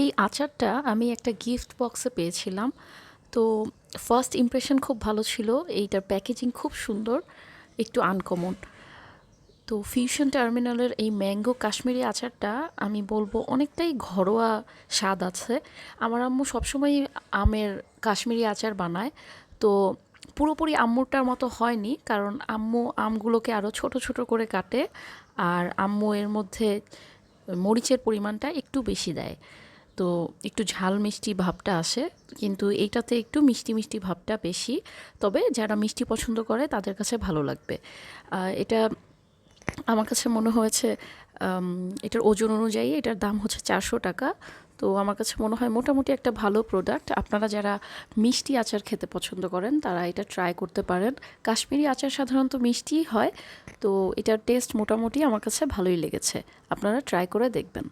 এই আচারটা আমি একটা গিফট বক্সে পেয়েছিলাম। তো ফার্স্ট ইমপ্রেশন খুব ভালো ছিল, এইটার প্যাকেজিং খুব সুন্দর, একটু আনকমন তো ফিউশন টার্মিনালের এই ম্যাঙ্গো কাশ্মীরি আচারটা আমি বলব অনেকটাই ঘরোয়া স্বাদ আছে। আমার আম্মু সবসময় আমের কাশ্মীরি আচার বানায়। তো পুরোপুরি আম্মুরটার মতো হয়নি, কারণ আম্মু আমগুলোকে আরও ছোট ছোট করে কাটে, আর আম্মু এর মধ্যে মরিচের পরিমাণটা একটু বেশি দেয়। তো একটু ঝাল মিষ্টি ভাবটা আসে, কিন্তু এইটাতে একটু মিষ্টি মিষ্টি ভাবটা বেশি। তবে যারা মিষ্টি পছন্দ করে তাদের কাছে ভালো লাগবে। এটা আমার কাছে মনে হয়েছে এটার ওজন অনুযায়ী এটার দাম হচ্ছে চারশো টাকা। তো আমার কাছে মনে হয় মোটামুটি একটা ভালো প্রোডাক্ট আপনারা যারা মিষ্টি আচার খেতে পছন্দ করেন, তারা এটা ট্রাই করতে পারেন। কাশ্মীরি আচার সাধারণত মিষ্টিই হয়, তো এটার টেস্ট মোটামুটি আমার কাছে ভালোই লেগেছে। আপনারা ট্রাই করে দেখবেন।